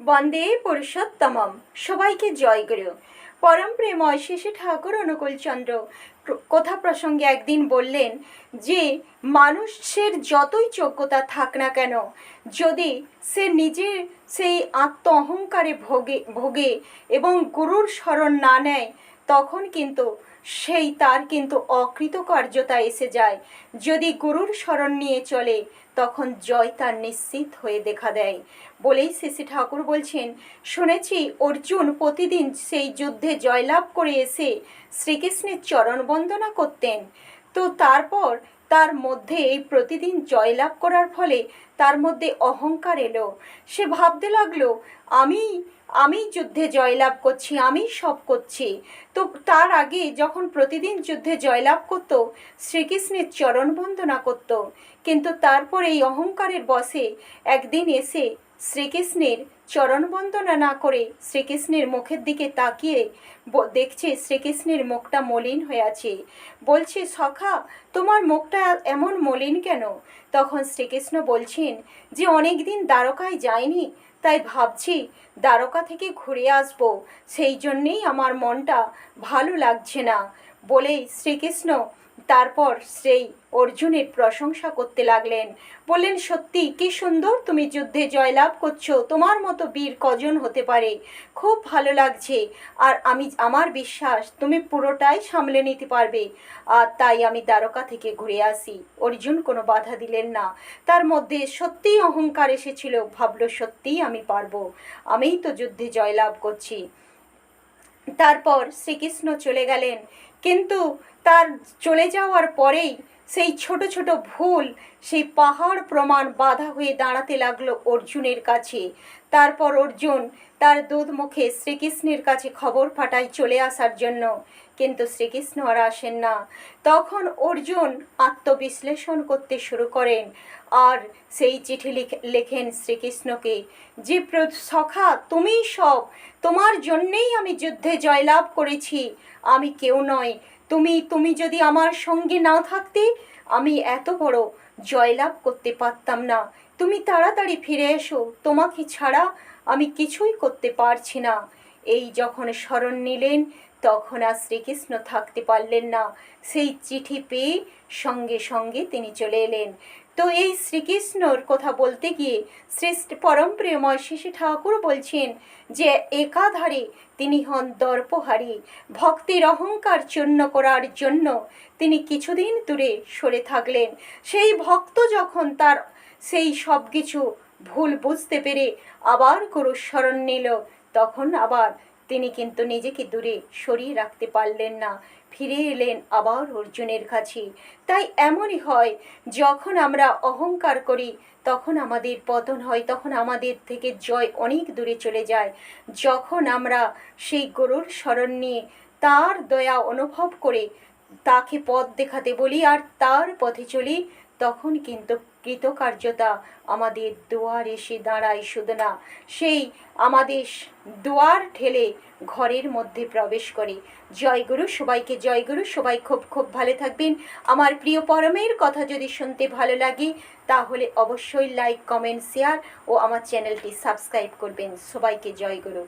বন্দে পুরুষোত্তমম। সবাইকে জয় গুরু। পরম প্রেময় শেষে ঠাকুর অনুকূলচন্দ্র কথা প্রসঙ্গে একদিন বললেন যে, মানুষের যতই যোগ্যতা থাক না কেন, যদি সে নিজে সেই আত্ম অহংকারে ভোগে ভোগে এবং গুরুর স্মরণ না নেয়, তখন কিন্তু সেই তার কিন্তু অকৃতকার্যতা এসে যায়। যদি গুরুর স্মরণ নিয়ে চলে, তখন জয় তার নিশ্চিত হয়ে দেখা দেয় বলেই শ্রী ঠাকুর বলছেন, শুনেছি অর্জুন প্রতিদিন সেই যুদ্ধে জয়লাভ করে এসে শ্রীকৃষ্ণের চরণ বন্দনা করতেন। তো তারপর তার মধ্যে প্রতিদিন জয়লাভ করার ফলে তার মধ্যে অহংকার এলো। সে ভাবতে লাগল, আমি আমি যুদ্ধে জয়লাভ করছি, আমি সব করছি। তো তার আগে যখন প্রতিদিন যুদ্ধে জয়লাভ করত, শ্রীকৃষ্ণের চরণ বন্দনা করত। কিন্তু তারপর এই অহংকারের বসে একদিন এসে শ্রীকৃষ্ণের চরণ বন্দনা না করে শ্রীকৃষ্ণের মুখের দিকে তাকিয়ে দেখছে শ্রীকৃষ্ণের মুখটা মলিন হয়ে আছে। বলছে, সখা, তোমার মুখটা এমন মলিন কেন? তখন শ্রীকৃষ্ণ বলছেন, যে অনেক দিন দ্বারকায় যায়নি তাই ভাবছি দ্বারকা থেকে ঘুরে আসব। সেই জন্যেই আমার মনটা ভালো লাগছে না। বলেই শ্রীকৃষ্ণ তারপর সেই অর্জুনের প্রশংসা করতে লাগলেন। বললেন, সত্যি, কি সুন্দর তুমি যুদ্ধে জয়লাভ করছ। তোমার মতো বীর কজন হতে পারে? খুব ভালো লাগছে। আর আমি, আমার বিশ্বাস, তুমি পুরোটাই সামলে নিতে পারবে। আর তাই আমি দ্বারকা থেকে ঘুরে আসি। অর্জুন কোনো বাধা দিলেন না। তার মধ্যে সত্যিই অহংকার এসেছিল। ভাবলো, সত্যিই আমি পারব। আমিই তো যুদ্ধে জয়লাভ করছি। তারপর শ্রীকৃষ্ণ চলে গেলেন। কিন্তু তার চলে যাওয়ার পরেই সেই ছোট ছোট ভুল, সেই পাহাড় প্রমাণ বাধা হয়ে দাঁড়াতে লাগল অর্জুনের কাছে। তারপর অর্জুন তার দুধ মুখে শ্রীকৃষ্ণের কাছে খবর পাঠায় চলে আসার জন্য। কিন্তু শ্রীকৃষ্ণ আর আসেন না। তখন অর্জুন আত্মবিশ্লেষণ করতে শুরু করেন আর সেই চিঠি লিখ- লেখেন শ্রীকৃষ্ণকে যে সখা, তুমিই সব। তোমার জন্যেই আমি যুদ্ধে জয়লাভ করেছি। আমি কেউ নয় তুমি তুমি যদি আমার সঙ্গে না থাকতে, আমি এত বড় জয়লাভ করতে পারতাম না। তুমি তাড়াতাড়ি ফিরে এসো, তোমাকে ছাড়া আমি কিছুই করতে পারছি না। এই যখন স্মরণ নিলেন, তখন আর শ্রীকৃষ্ণ থাকতে পারলেন না। সেই চিঠি পেয়ে সঙ্গে সঙ্গে তিনি চলে এলেন। তো এই শ্রীকৃষ্ণর কথা বলতে গিয়ে শ্রেষ্ঠ পরম প্রেময় শিশু ঠাকুর বলছেন যে, একাধারে তিনি হন দর্পহারী। ভক্তির অহংকার চূর্ণ করার জন্য তিনি কিছুদিন দূরে সরে থাকলেন। সেই ভক্ত যখন তার সেই সব কিছু ভুল বুঝতে পেরে আবার গুরুর স্মরণ নিল, তখন আবার তিনি কিন্তু নিজেকে দূরে সরিয়ে রাখতে পারলেন না। ফিরে এলেন আবার অর্জুনের কাছে। তাই এমনই হয়, যখন আমরা অহংকার করি, তখন আমাদের পতন হয়, তখন আমাদের থেকে জয় অনেক দূরে চলে যায়। যখন আমরা সেই গরুর স্মরণ নিয়ে তার দয়া অনুভব করে তাকে পথ দেখাতে বলি আর তার পথে চলি তখন কিন্তু কৃতকার্যতা আমাদের দুয়ার এসে দাঁড়ায় শুধু না সেই আমাদের দুয়ার ঠেলে ঘরের মধ্যে প্রবেশ করে। জয়গুরু সবাইকে, জয়গুরু সবাই খুব খুব ভালো থাকবেন। আমার প্রিয় পরমের কথা যদি শুনতে ভালো লাগে, তাহলে অবশ্যই লাইক কমেন্ট শেয়ার ও আমার চ্যানেলটি সাবস্ক্রাইব করবেন। সবাইকে জয়গুরু।